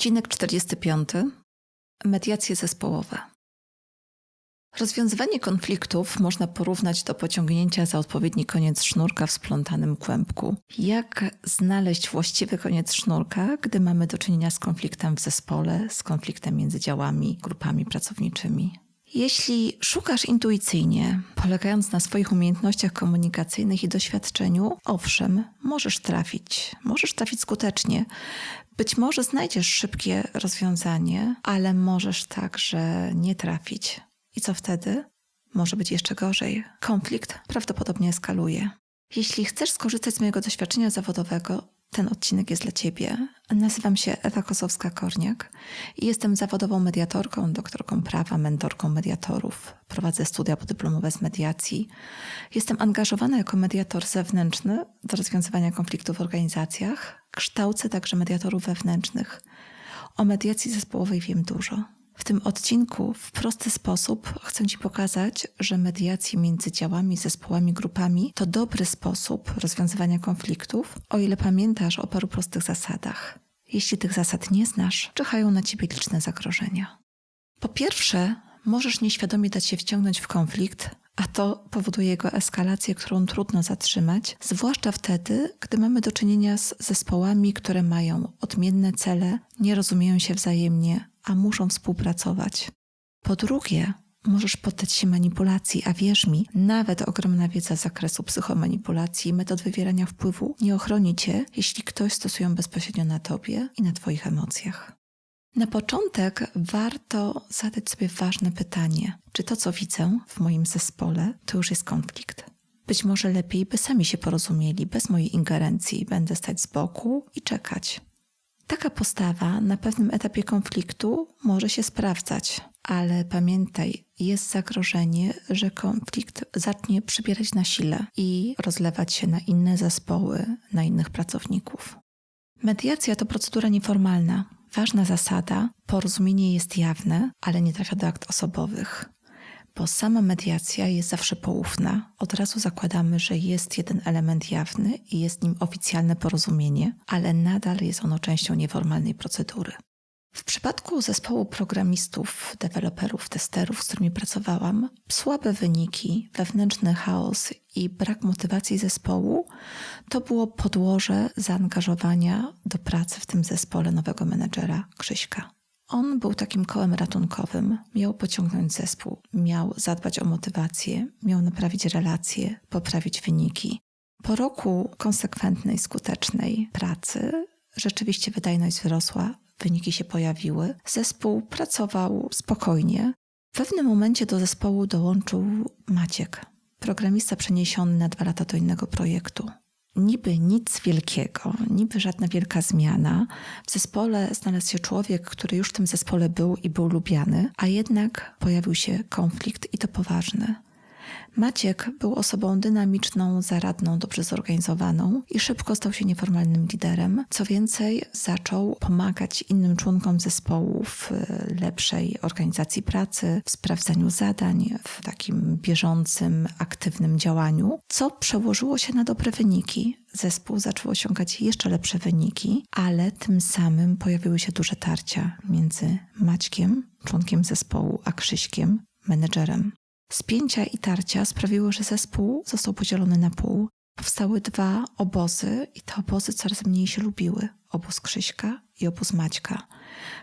Odcinek 45. Mediacje zespołowe. Rozwiązywanie konfliktów można porównać do pociągnięcia za odpowiedni koniec sznurka w splątanym kłębku. Jak znaleźć właściwy koniec sznurka, gdy mamy do czynienia z konfliktem w zespole, z konfliktem między działami, grupami pracowniczymi? Jeśli szukasz intuicyjnie, polegając na swoich umiejętnościach komunikacyjnych i doświadczeniu, owszem, możesz trafić, możesz trafić skutecznie. Być może znajdziesz szybkie rozwiązanie, ale możesz także nie trafić. I co wtedy? Może być jeszcze gorzej. Konflikt prawdopodobnie eskaluje. Jeśli chcesz skorzystać z mojego doświadczenia zawodowego, ten odcinek jest dla Ciebie. Nazywam się Ewa Kosowska-Korniak i jestem zawodową mediatorką, doktorką prawa, mentorką mediatorów. Prowadzę studia podyplomowe z mediacji. Jestem angażowana jako mediator zewnętrzny do rozwiązywania konfliktów w organizacjach. Kształcę także mediatorów wewnętrznych. O mediacji zespołowej wiem dużo. W tym odcinku w prosty sposób chcę Ci pokazać, że mediacje między działami, zespołami, grupami to dobry sposób rozwiązywania konfliktów, o ile pamiętasz o paru prostych zasadach. Jeśli tych zasad nie znasz, czyhają na Ciebie liczne zagrożenia. Po pierwsze, możesz nieświadomie dać się wciągnąć w konflikt, a to powoduje jego eskalację, którą trudno zatrzymać, zwłaszcza wtedy, gdy mamy do czynienia z zespołami, które mają odmienne cele, nie rozumieją się wzajemnie, a muszą współpracować. Po drugie, możesz poddać się manipulacji, a wierz mi, nawet ogromna wiedza z zakresu psychomanipulacji i metod wywierania wpływu nie ochroni cię, jeśli ktoś stosuje ją bezpośrednio na tobie i na twoich emocjach. Na początek warto zadać sobie ważne pytanie: czy to, co widzę w moim zespole, to już jest konflikt? Być może lepiej, by sami się porozumieli, bez mojej ingerencji, będę stać z boku i czekać. Taka postawa na pewnym etapie konfliktu może się sprawdzać, ale pamiętaj, jest zagrożenie, że konflikt zacznie przybierać na sile i rozlewać się na inne zespoły, na innych pracowników. Mediacja to procedura nieformalna. Ważna zasada: porozumienie jest jawne, ale nie trafia do akt osobowych bo sama mediacja jest zawsze poufna. Od razu zakładamy, że jest jeden element jawny i jest nim oficjalne porozumienie, ale nadal jest ono częścią nieformalnej procedury. W przypadku zespołu programistów, deweloperów, testerów, z którymi pracowałam, słabe wyniki, wewnętrzny chaos i brak motywacji zespołu to było podłoże zaangażowania do pracy w tym zespole nowego menedżera Krzyśka. On był takim kołem ratunkowym, miał pociągnąć zespół, miał zadbać o motywację, miał naprawić relacje, poprawić wyniki. Po roku konsekwentnej, skutecznej pracy rzeczywiście wydajność wzrosła, wyniki się pojawiły. Zespół pracował spokojnie. W pewnym momencie do zespołu dołączył Maciek, programista przeniesiony na dwa lata do innego projektu niby nic wielkiego, niby żadna wielka zmiana. W zespole znalazł się człowiek, który już w tym zespole był i był lubiany, a jednak pojawił się konflikt i to poważny. Maciek był osobą dynamiczną, zaradną, dobrze zorganizowaną i szybko stał się nieformalnym liderem. Co więcej, zaczął pomagać innym członkom zespołu w lepszej organizacji pracy, w sprawdzaniu zadań, w takim bieżącym, aktywnym działaniu, co przełożyło się na dobre wyniki. Zespół zaczął osiągać jeszcze lepsze wyniki, ale tym samym pojawiły się duże tarcia między Maćkiem, członkiem zespołu, a Krzyśkiem, menedżerem. Spięcia i tarcia sprawiły, że zespół został podzielony na pół. Powstały dwa obozy i te obozy coraz mniej się lubiły. Obóz Krzyśka i obóz Maćka.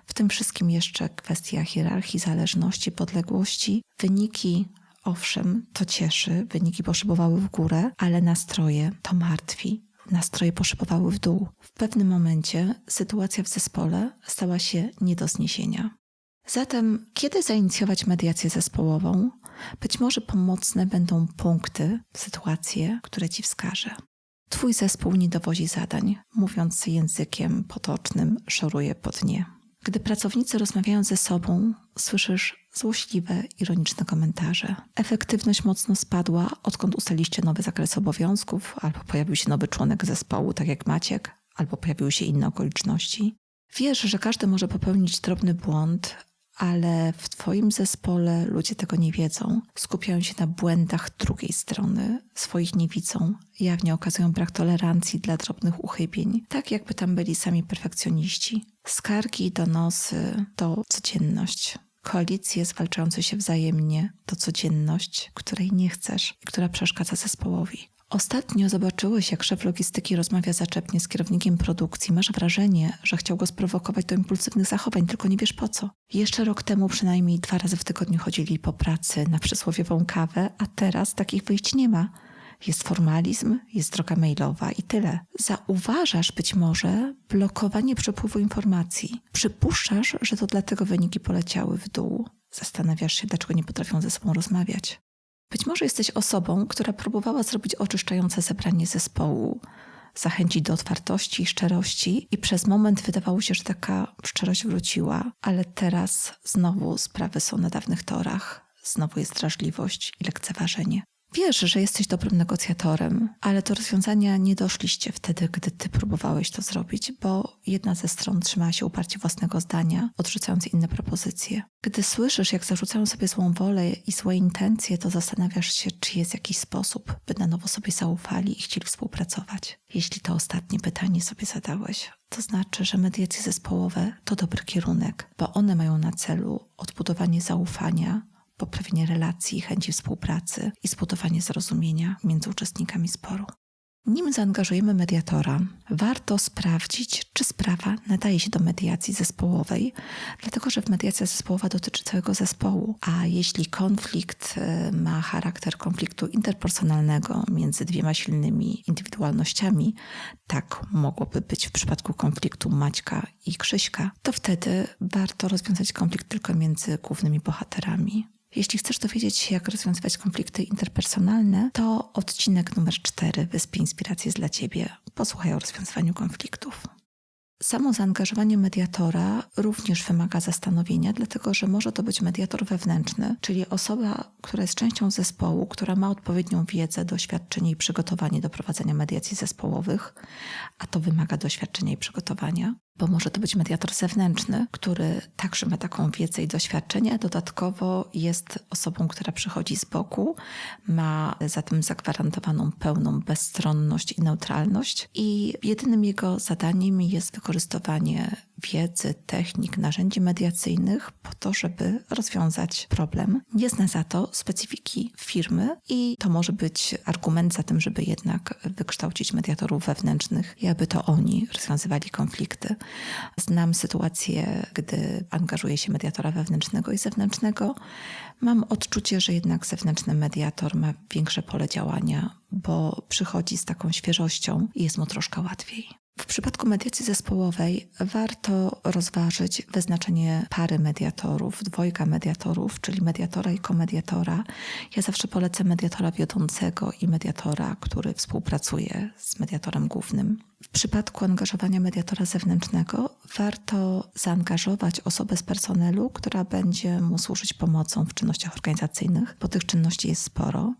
W tym wszystkim jeszcze kwestia hierarchii, zależności, podległości. Wyniki, owszem, to cieszy, wyniki poszybowały w górę, ale nastroje to martwi. Nastroje poszybowały w dół. W pewnym momencie sytuacja w zespole stała się nie do zniesienia. Zatem, kiedy zainicjować mediację zespołową? Być może pomocne będą punkty, sytuacje, które ci wskażę. Twój zespół nie dowozi zadań, mówiąc językiem potocznym, szoruje po dnie. Gdy pracownicy rozmawiają ze sobą, słyszysz złośliwe, ironiczne komentarze. Efektywność mocno spadła, odkąd ustaliście nowy zakres obowiązków, albo pojawił się nowy członek zespołu, tak jak Maciek, albo pojawiły się inne okoliczności. Wiesz, że każdy może popełnić drobny błąd, ale w Twoim zespole ludzie tego nie wiedzą. Skupiają się na błędach drugiej strony, swoich nie widzą, jawnie okazują brak tolerancji dla drobnych uchybień, tak jakby tam byli sami perfekcjoniści. Skargi donosy to codzienność. Koalicje zwalczające się wzajemnie to codzienność, której nie chcesz i która przeszkadza zespołowi. Ostatnio zobaczyłeś, jak szef logistyki rozmawia zaczepnie z kierownikiem produkcji. Masz wrażenie, że chciał go sprowokować do impulsywnych zachowań, tylko nie wiesz po co. Jeszcze rok temu przynajmniej dwa razy w tygodniu chodzili po pracy na przysłowiową kawę, a teraz takich wyjść nie ma. Jest formalizm, jest droga mailowa i tyle. Zauważasz być może blokowanie przepływu informacji. Przypuszczasz, że to dlatego wyniki poleciały w dół. Zastanawiasz się, dlaczego nie potrafią ze sobą rozmawiać. Być może jesteś osobą, która próbowała zrobić oczyszczające zebranie zespołu, zachęcić do otwartości i szczerości, i przez moment wydawało się, że taka szczerość wróciła, ale teraz znowu sprawy są na dawnych torach, znowu jest drażliwość i lekceważenie. Wiesz, że jesteś dobrym negocjatorem, ale do rozwiązania nie doszliście wtedy, gdy ty próbowałeś to zrobić, bo jedna ze stron trzymała się uparcie własnego zdania, odrzucając inne propozycje. Gdy słyszysz, jak zarzucają sobie złą wolę i złe intencje, to zastanawiasz się, czy jest jakiś sposób, by na nowo sobie zaufali i chcieli współpracować. Jeśli to ostatnie pytanie sobie zadałeś, to znaczy, że mediacje zespołowe to dobry kierunek, bo one mają na celu odbudowanie zaufania, poprawienie relacji, chęci współpracy i zbudowanie zrozumienia między uczestnikami sporu. Nim zaangażujemy mediatora, warto sprawdzić, czy sprawa nadaje się do mediacji zespołowej, dlatego że mediacja zespołowa dotyczy całego zespołu, a jeśli konflikt e, ma charakter konfliktu interpersonalnego między dwiema silnymi indywidualnościami, tak mogłoby być w przypadku konfliktu Maćka i Krzyśka, to wtedy warto rozwiązać konflikt tylko między głównymi bohaterami. Jeśli chcesz dowiedzieć się, jak rozwiązywać konflikty interpersonalne, to odcinek numer 4 Wyspy Inspiracji jest dla Ciebie. Posłuchaj o rozwiązywaniu konfliktów. Samo zaangażowanie mediatora również wymaga zastanowienia, dlatego że może to być mediator wewnętrzny, czyli osoba, która jest częścią zespołu, która ma odpowiednią wiedzę, doświadczenie i przygotowanie do prowadzenia mediacji zespołowych, a to wymaga doświadczenia i przygotowania bo może to być mediator zewnętrzny, który także ma taką wiedzę i doświadczenie, dodatkowo jest osobą, która przychodzi z boku, ma zatem zagwarantowaną pełną bezstronność i neutralność i jedynym jego zadaniem jest wykorzystywanie wiedzy, technik, narzędzi mediacyjnych po to, żeby rozwiązać problem. Nie zna za to specyfiki firmy i to może być argument za tym, żeby jednak wykształcić mediatorów wewnętrznych i aby to oni rozwiązywali konflikty. Znam sytuację, gdy angażuje się mediatora wewnętrznego i zewnętrznego. Mam odczucie, że jednak zewnętrzny mediator ma większe pole działania, bo przychodzi z taką świeżością i jest mu troszkę łatwiej. W przypadku mediacji zespołowej warto rozważyć wyznaczenie pary mediatorów, dwojga mediatorów, czyli mediatora i komediatora. Ja zawsze polecę mediatora wiodącego i mediatora, który współpracuje z mediatorem głównym. W przypadku angażowania mediatora zewnętrznego warto zaangażować osobę z personelu, która będzie mu służyć pomocą w czynnościach organizacyjnych, bo tych czynności jest sporo.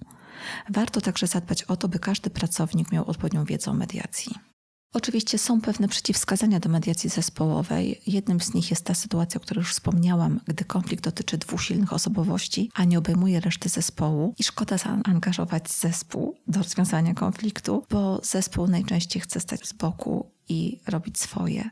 Warto także zadbać o to, by każdy pracownik miał odpowiednią wiedzę o mediacji. Oczywiście są pewne przeciwwskazania do mediacji zespołowej. Jednym z nich jest ta sytuacja, o której już wspomniałam, gdy konflikt dotyczy dwóch silnych osobowości, a nie obejmuje reszty zespołu i szkoda zaangażować zespół do rozwiązania konfliktu, bo zespół najczęściej chce stać z boku i robić swoje,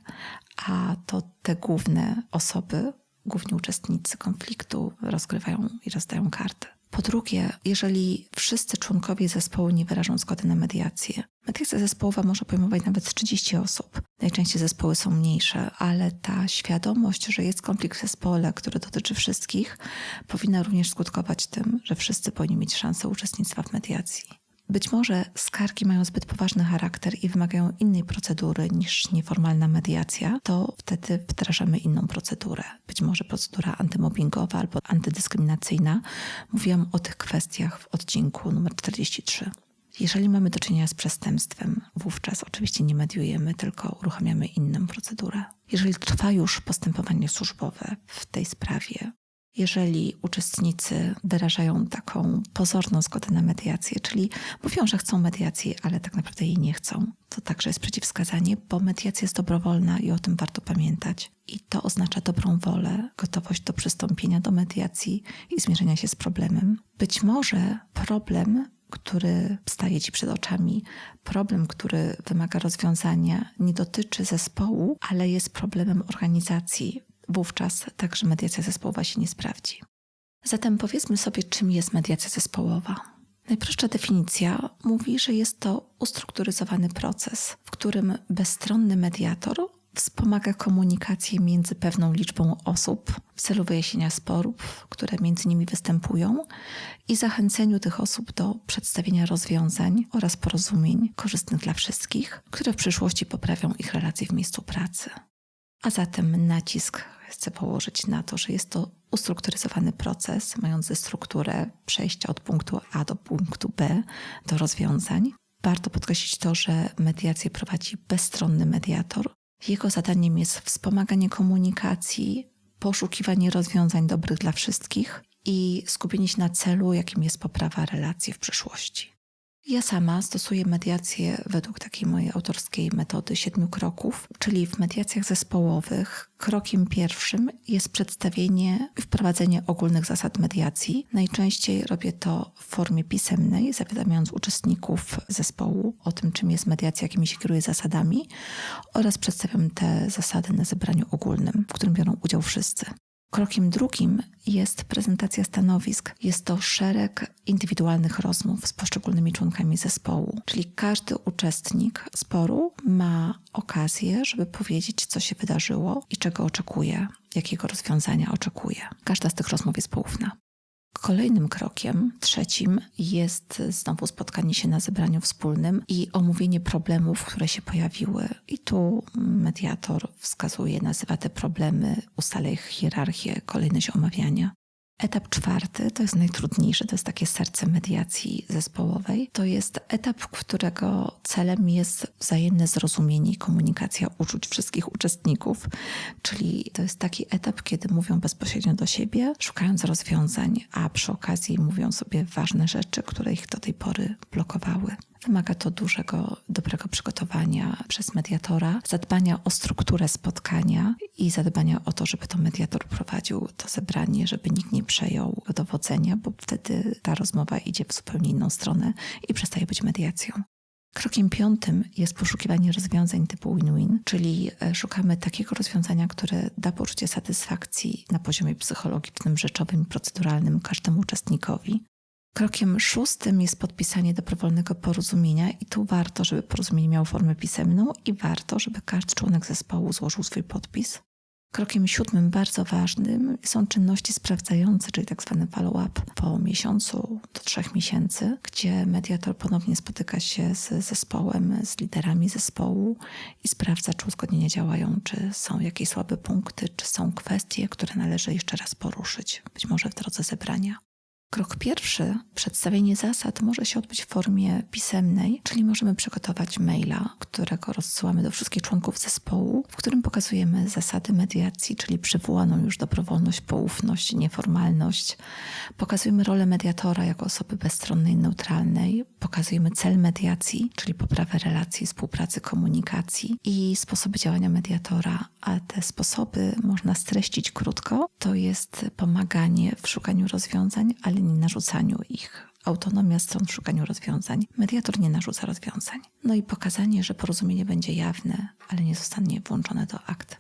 a to te główne osoby, główni uczestnicy konfliktu rozgrywają i rozdają karty. Po drugie, jeżeli wszyscy członkowie zespołu nie wyrażą zgody na mediację, mediacja zespołowa może pojmować nawet 30 osób. Najczęściej zespoły są mniejsze, ale ta świadomość, że jest konflikt w zespole, który dotyczy wszystkich, powinna również skutkować tym, że wszyscy powinni mieć szansę uczestnictwa w mediacji. Być może skargi mają zbyt poważny charakter i wymagają innej procedury niż nieformalna mediacja, to wtedy wdrażamy inną procedurę. Być może procedura antymobbingowa albo antydyskryminacyjna. Mówiłam o tych kwestiach w odcinku numer 43. Jeżeli mamy do czynienia z przestępstwem, wówczas oczywiście nie mediujemy, tylko uruchamiamy inną procedurę. Jeżeli trwa już postępowanie służbowe w tej sprawie, Jeżeli uczestnicy wyrażają taką pozorną zgodę na mediację, czyli mówią, że chcą mediacji, ale tak naprawdę jej nie chcą, to także jest przeciwwskazanie, bo mediacja jest dobrowolna i o tym warto pamiętać. I to oznacza dobrą wolę, gotowość do przystąpienia do mediacji i zmierzenia się z problemem. Być może problem który staje ci przed oczami, problem, który wymaga rozwiązania, nie dotyczy zespołu, ale jest problemem organizacji. Wówczas także mediacja zespołowa się nie sprawdzi. Zatem powiedzmy sobie, czym jest mediacja zespołowa. Najprostsza definicja mówi, że jest to ustrukturyzowany proces, w którym bezstronny mediator wspomaga komunikację między pewną liczbą osób w celu wyjaśnienia sporów, które między nimi występują i zachęceniu tych osób do przedstawienia rozwiązań oraz porozumień korzystnych dla wszystkich, które w przyszłości poprawią ich relacje w miejscu pracy. A zatem nacisk chcę położyć na to, że jest to ustrukturyzowany proces mający strukturę przejścia od punktu A do punktu B do rozwiązań. Warto podkreślić to, że mediację prowadzi bezstronny mediator, jego zadaniem jest wspomaganie komunikacji, poszukiwanie rozwiązań dobrych dla wszystkich i skupienie się na celu, jakim jest poprawa relacji w przyszłości. Ja sama stosuję mediację według takiej mojej autorskiej metody siedmiu kroków, czyli w mediacjach zespołowych krokiem pierwszym jest przedstawienie i wprowadzenie ogólnych zasad mediacji. Najczęściej robię to w formie pisemnej, zawiadamiając uczestników zespołu o tym, czym jest mediacja, jakimi się kieruje zasadami oraz przedstawiam te zasady na zebraniu ogólnym, w którym biorą udział wszyscy. Krokiem drugim jest prezentacja stanowisk. Jest to szereg indywidualnych rozmów z poszczególnymi członkami zespołu, czyli każdy uczestnik sporu ma okazję, żeby powiedzieć, co się wydarzyło i czego oczekuje, jakiego rozwiązania oczekuje. Każda z tych rozmów jest poufna. Kolejnym krokiem, trzecim, jest znowu spotkanie się na zebraniu wspólnym i omówienie problemów, które się pojawiły. I tu mediator wskazuje, nazywa te problemy, ustala ich hierarchię, kolejność omawiania. Etap czwarty to jest najtrudniejszy, to jest takie serce mediacji zespołowej. To jest etap, którego celem jest wzajemne zrozumienie i komunikacja uczuć wszystkich uczestników, czyli to jest taki etap, kiedy mówią bezpośrednio do siebie, szukając rozwiązań, a przy okazji mówią sobie ważne rzeczy, które ich do tej pory blokowały. Wymaga to dużego, dobrego przygotowania przez mediatora, zadbania o strukturę spotkania i zadbania o to, żeby to mediator prowadził to zebranie, żeby nikt nie przejął dowodzenia, bo wtedy ta rozmowa idzie w zupełnie inną stronę i przestaje być mediacją. Krokiem piątym jest poszukiwanie rozwiązań typu win-win, czyli e, szukamy takiego rozwiązania, które da poczucie satysfakcji na poziomie psychologicznym, rzeczowym proceduralnym każdemu uczestnikowi. Krokiem szóstym jest podpisanie dobrowolnego porozumienia i tu warto, żeby porozumienie miało formę pisemną i warto, żeby każdy członek zespołu złożył swój podpis. Krokiem siódmym, bardzo ważnym, są czynności sprawdzające, czyli tak zwany follow-up po miesiącu do trzech miesięcy, gdzie mediator ponownie spotyka się z zespołem, z liderami zespołu i sprawdza, czy uzgodnienia działają, czy są jakieś słabe punkty, czy są kwestie, które należy jeszcze raz poruszyć, być może w drodze zebrania. Krok pierwszy, przedstawienie zasad, może się odbyć w formie pisemnej, czyli możemy przygotować maila, którego rozsyłamy do wszystkich członków zespołu, w którym pokazujemy zasady mediacji, czyli przywołaną już dobrowolność, poufność, nieformalność. Pokazujemy rolę mediatora jako osoby bezstronnej, neutralnej. Pokazujemy cel mediacji, czyli poprawę relacji, współpracy, komunikacji i sposoby działania mediatora, a te sposoby można streścić krótko. To jest pomaganie w szukaniu rozwiązań, ale nie narzucaniu ich. Autonomia stron w szukaniu rozwiązań. Mediator nie narzuca rozwiązań. No i pokazanie, że porozumienie będzie jawne, ale nie zostanie włączone do akt.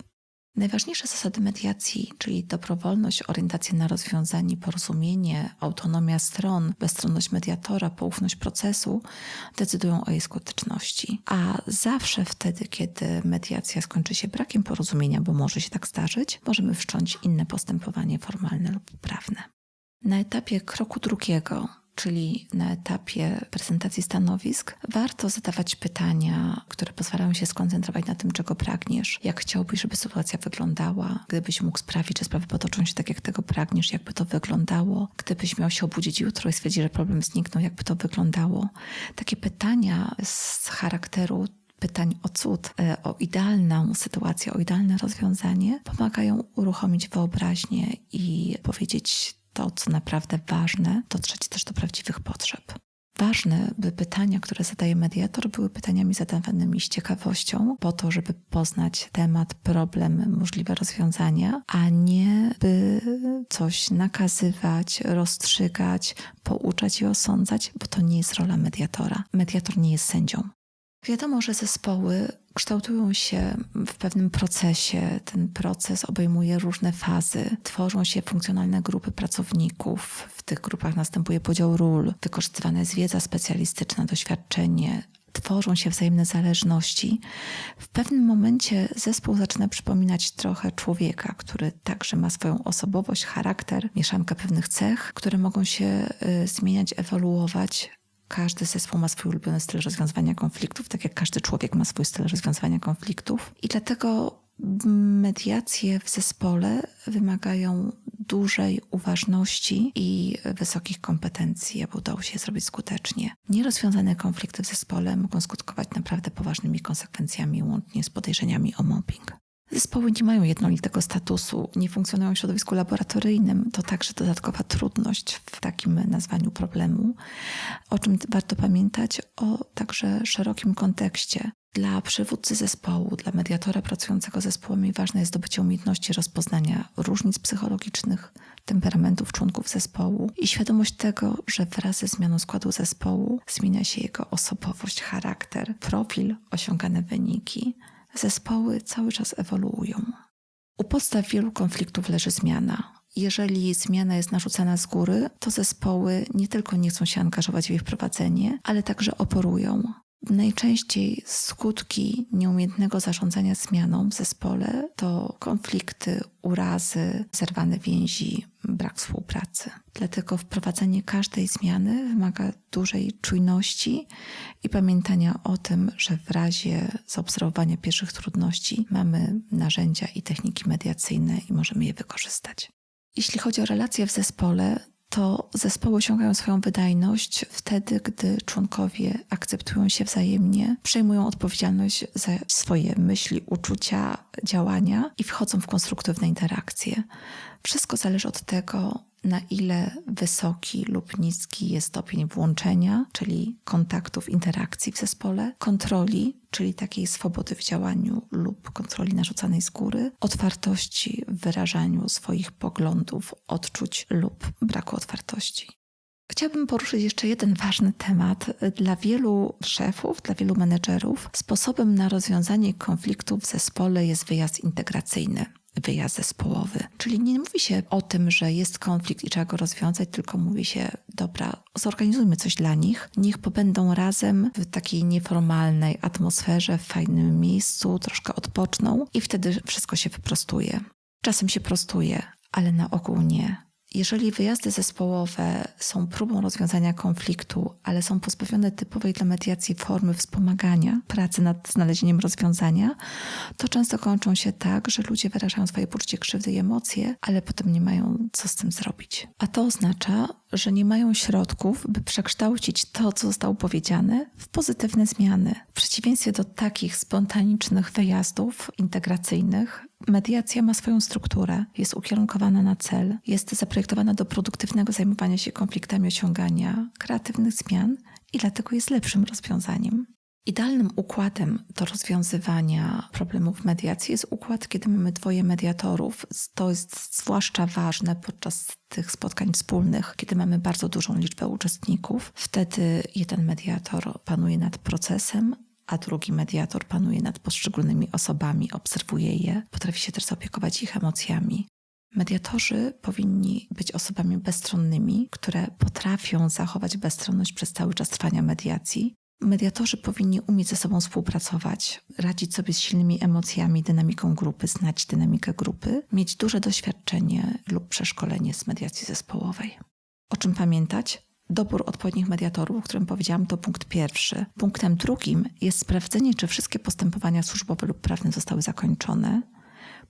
Najważniejsze zasady mediacji, czyli dobrowolność, orientacja na rozwiązanie, porozumienie, autonomia stron, bezstronność mediatora, poufność procesu, decydują o jej skuteczności. A zawsze wtedy, kiedy mediacja skończy się brakiem porozumienia, bo może się tak zdarzyć, możemy wszcząć inne postępowanie formalne lub prawne. Na etapie kroku drugiego, czyli na etapie prezentacji stanowisk, warto zadawać pytania, które pozwalają się skoncentrować na tym, czego pragniesz, jak chciałbyś, żeby sytuacja wyglądała, gdybyś mógł sprawić, że sprawy potoczą się tak, jak tego pragniesz, jakby to wyglądało, gdybyś miał się obudzić jutro i stwierdzić, że problem zniknął, jakby to wyglądało. Takie pytania z charakteru pytań o cud, e, o idealną sytuację, o idealne rozwiązanie, pomagają uruchomić wyobraźnię i powiedzieć to, co naprawdę ważne, dotrzeć też do prawdziwych potrzeb. Ważne, by pytania, które zadaje mediator, były pytaniami zadawanymi z ciekawością, po to, żeby poznać temat, problem, możliwe rozwiązania, a nie by coś nakazywać, rozstrzygać, pouczać i osądzać, bo to nie jest rola mediatora. Mediator nie jest sędzią. Wiadomo, że zespoły kształtują się w pewnym procesie. Ten proces obejmuje różne fazy. Tworzą się funkcjonalne grupy pracowników. W tych grupach następuje podział ról, wykorzystywana jest wiedza specjalistyczna, doświadczenie, tworzą się wzajemne zależności. W pewnym momencie zespół zaczyna przypominać trochę człowieka, który także ma swoją osobowość, charakter, mieszankę pewnych cech, które mogą się y, zmieniać, ewoluować każdy zespół ma swój ulubiony styl rozwiązywania konfliktów, tak jak każdy człowiek ma swój styl rozwiązywania konfliktów. I dlatego mediacje w zespole wymagają dużej uważności i wysokich kompetencji, aby udało się zrobić skutecznie. Nierozwiązane konflikty w zespole mogą skutkować naprawdę poważnymi konsekwencjami, łącznie z podejrzeniami o mobbing. Zespoły nie mają jednolitego statusu, nie funkcjonują w środowisku laboratoryjnym. To także dodatkowa trudność w takim nazwaniu problemu, o czym warto pamiętać o także szerokim kontekście. Dla przywódcy zespołu, dla mediatora pracującego zespołami ważne jest zdobycie umiejętności rozpoznania różnic psychologicznych, temperamentów członków zespołu i świadomość tego, że wraz ze zmianą składu zespołu zmienia się jego osobowość, charakter, profil, osiągane wyniki zespoły cały czas ewoluują. U podstaw wielu konfliktów leży zmiana. Jeżeli zmiana jest narzucana z góry, to zespoły nie tylko nie chcą się angażować w jej wprowadzenie, ale także oporują. Najczęściej skutki nieumiejętnego zarządzania zmianą w zespole to konflikty, urazy, zerwane więzi, brak współpracy. Dlatego wprowadzenie każdej zmiany wymaga dużej czujności i pamiętania o tym, że w razie zaobserwowania pierwszych trudności mamy narzędzia i techniki mediacyjne i możemy je wykorzystać. Jeśli chodzi o relacje w zespole, to zespoły osiągają swoją wydajność wtedy, gdy członkowie akceptują się wzajemnie, przejmują odpowiedzialność za swoje myśli, uczucia, działania i wchodzą w konstruktywne interakcje. Wszystko zależy od tego, na ile wysoki lub niski jest stopień włączenia, czyli kontaktów, interakcji w zespole, kontroli, czyli takiej swobody w działaniu lub kontroli narzucanej z góry, otwartości w wyrażaniu swoich poglądów, odczuć lub braku otwartości. Chciałabym poruszyć jeszcze jeden ważny temat. Dla wielu szefów, dla wielu menedżerów, sposobem na rozwiązanie konfliktu w zespole jest wyjazd integracyjny wyjazd zespołowy. Czyli nie mówi się o tym, że jest konflikt i trzeba go rozwiązać, tylko mówi się, dobra, zorganizujmy coś dla nich, niech pobędą razem w takiej nieformalnej atmosferze, w fajnym miejscu, troszkę odpoczną i wtedy wszystko się wyprostuje. Czasem się prostuje, ale na ogół nie. Jeżeli wyjazdy zespołowe są próbą rozwiązania konfliktu, ale są pozbawione typowej dla mediacji formy wspomagania pracy nad znalezieniem rozwiązania, to często kończą się tak, że ludzie wyrażają swoje poczucie krzywdy i emocje, ale potem nie mają co z tym zrobić. A to oznacza, że nie mają środków, by przekształcić to, co zostało powiedziane, w pozytywne zmiany. W przeciwieństwie do takich spontanicznych wyjazdów integracyjnych, mediacja ma swoją strukturę, jest ukierunkowana na cel, jest zaprojektowana do produktywnego zajmowania się konfliktami, osiągania kreatywnych zmian i dlatego jest lepszym rozwiązaniem. Idealnym układem do rozwiązywania problemów mediacji jest układ, kiedy mamy dwoje mediatorów. To jest zwłaszcza ważne podczas tych spotkań wspólnych, kiedy mamy bardzo dużą liczbę uczestników. Wtedy jeden mediator panuje nad procesem, a drugi mediator panuje nad poszczególnymi osobami, obserwuje je, potrafi się też zaopiekować ich emocjami. Mediatorzy powinni być osobami bezstronnymi, które potrafią zachować bezstronność przez cały czas trwania mediacji, Mediatorzy powinni umieć ze sobą współpracować, radzić sobie z silnymi emocjami, dynamiką grupy, znać dynamikę grupy, mieć duże doświadczenie lub przeszkolenie z mediacji zespołowej. O czym pamiętać? Dobór odpowiednich mediatorów, o którym powiedziałam, to punkt pierwszy. Punktem drugim jest sprawdzenie, czy wszystkie postępowania służbowe lub prawne zostały zakończone.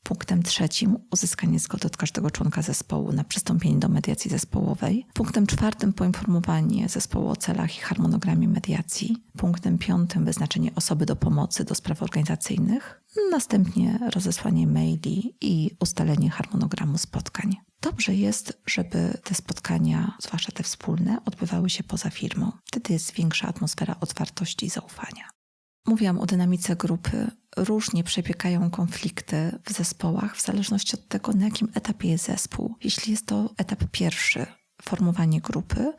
Punktem trzecim uzyskanie zgody od każdego członka zespołu na przystąpienie do mediacji zespołowej. Punktem czwartym poinformowanie zespołu o celach i harmonogramie mediacji. Punktem piątym wyznaczenie osoby do pomocy do spraw organizacyjnych. Następnie rozesłanie maili i ustalenie harmonogramu spotkań. Dobrze jest, żeby te spotkania, zwłaszcza te wspólne, odbywały się poza firmą. Wtedy jest większa atmosfera otwartości i zaufania. Mówiłam o dynamice grupy. Różnie przebiegają konflikty w zespołach w zależności od tego, na jakim etapie jest zespół. Jeśli jest to etap pierwszy, formowanie grupy,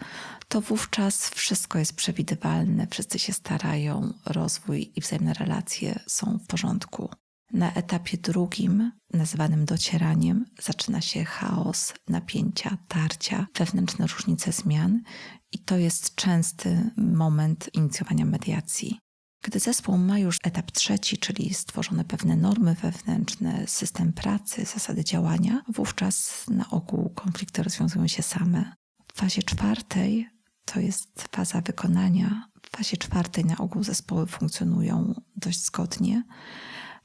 to wówczas wszystko jest przewidywalne, wszyscy się starają, rozwój i wzajemne relacje są w porządku. Na etapie drugim, nazywanym docieraniem, zaczyna się chaos, napięcia, tarcia, wewnętrzne różnice zmian i to jest częsty moment inicjowania mediacji. Gdy zespół ma już etap trzeci, czyli stworzone pewne normy wewnętrzne, system pracy, zasady działania, wówczas na ogół konflikty rozwiązują się same. W fazie czwartej to jest faza wykonania. W fazie czwartej na ogół zespoły funkcjonują dość zgodnie.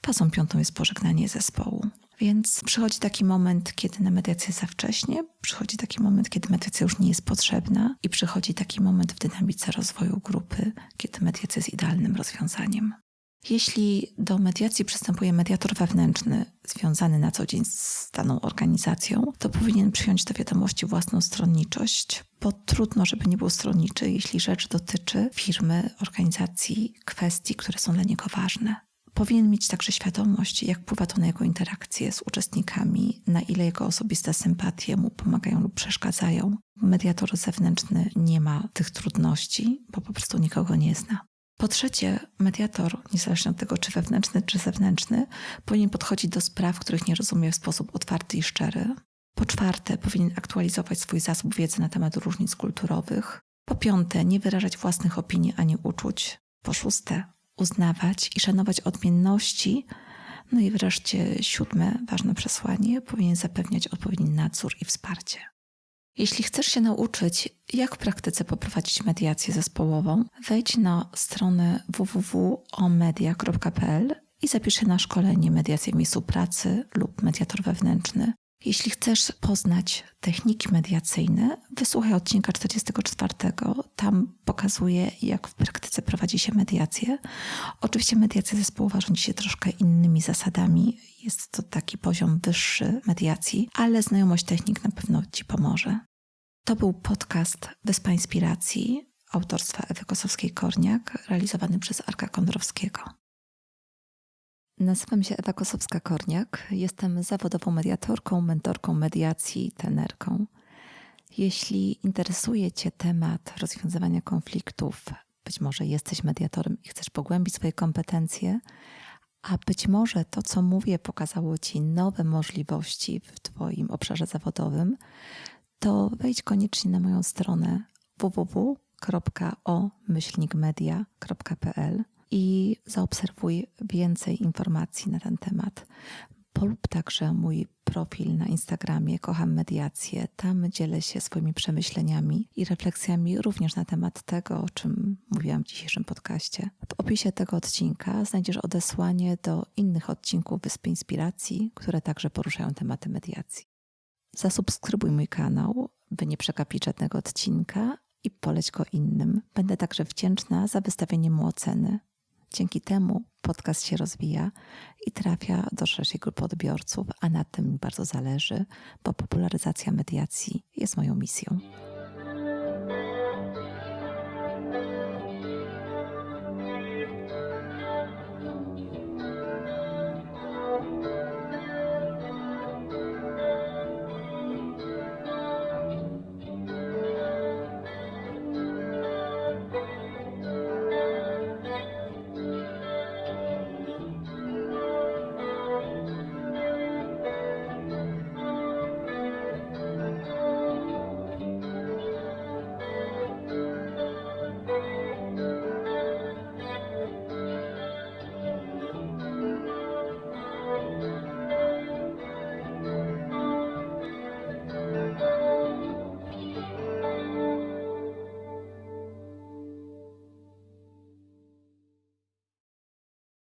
Fazą piątą jest pożegnanie zespołu. Więc przychodzi taki moment, kiedy na mediację jest za wcześnie, przychodzi taki moment, kiedy mediacja już nie jest potrzebna i przychodzi taki moment w dynamice rozwoju grupy, kiedy mediacja jest idealnym rozwiązaniem. Jeśli do mediacji przystępuje mediator wewnętrzny, związany na co dzień z daną organizacją, to powinien przyjąć do wiadomości własną stronniczość, bo trudno, żeby nie był stronniczy, jeśli rzecz dotyczy firmy, organizacji, kwestii, które są dla niego ważne powinien mieć także świadomość, jak wpływa to na jego interakcje z uczestnikami, na ile jego osobiste sympatie mu pomagają lub przeszkadzają. Mediator zewnętrzny nie ma tych trudności, bo po prostu nikogo nie zna. Po trzecie, mediator, niezależnie od tego, czy wewnętrzny, czy zewnętrzny, powinien podchodzić do spraw, których nie rozumie w sposób otwarty i szczery. Po czwarte, powinien aktualizować swój zasób wiedzy na temat różnic kulturowych. Po piąte, nie wyrażać własnych opinii ani uczuć. Po szóste, uznawać i szanować odmienności. No i wreszcie siódme ważne przesłanie powinien zapewniać odpowiedni nadzór i wsparcie. Jeśli chcesz się nauczyć, jak w praktyce poprowadzić mediację zespołową, wejdź na stronę www.omedia.pl i zapisz się na szkolenie mediacja w miejscu pracy lub mediator wewnętrzny. Jeśli chcesz poznać techniki mediacyjne, wysłuchaj odcinka 44. Tam pokazuję, jak w praktyce prowadzi się mediację. Oczywiście mediacja zespołowa rządzi się troszkę innymi zasadami. Jest to taki poziom wyższy mediacji, ale znajomość technik na pewno Ci pomoże. To był podcast Wyspa Inspiracji autorstwa Ewy Kosowskiej-Korniak, realizowany przez Arka Kondrowskiego. Nazywam się Ewa Kosowska-Korniak. Jestem zawodową mediatorką, mentorką mediacji, tenerką. Jeśli interesuje Cię temat rozwiązywania konfliktów, być może jesteś mediatorem i chcesz pogłębić swoje kompetencje, a być może to, co mówię, pokazało Ci nowe możliwości w Twoim obszarze zawodowym, to wejdź koniecznie na moją stronę www.o-media.pl i zaobserwuj więcej informacji na ten temat. Polub także mój profil na Instagramie Kocham Mediację. Tam dzielę się swoimi przemyśleniami i refleksjami również na temat tego, o czym mówiłam w dzisiejszym podcaście. W opisie tego odcinka znajdziesz odesłanie do innych odcinków Wyspy Inspiracji, które także poruszają tematy mediacji. Zasubskrybuj mój kanał, by nie przegapić żadnego odcinka i poleć go innym. Będę także wdzięczna za wystawienie mu oceny Dzięki temu podcast się rozwija i trafia do szerszej grupy odbiorców, a na tym mi bardzo zależy, bo popularyzacja mediacji jest moją misją.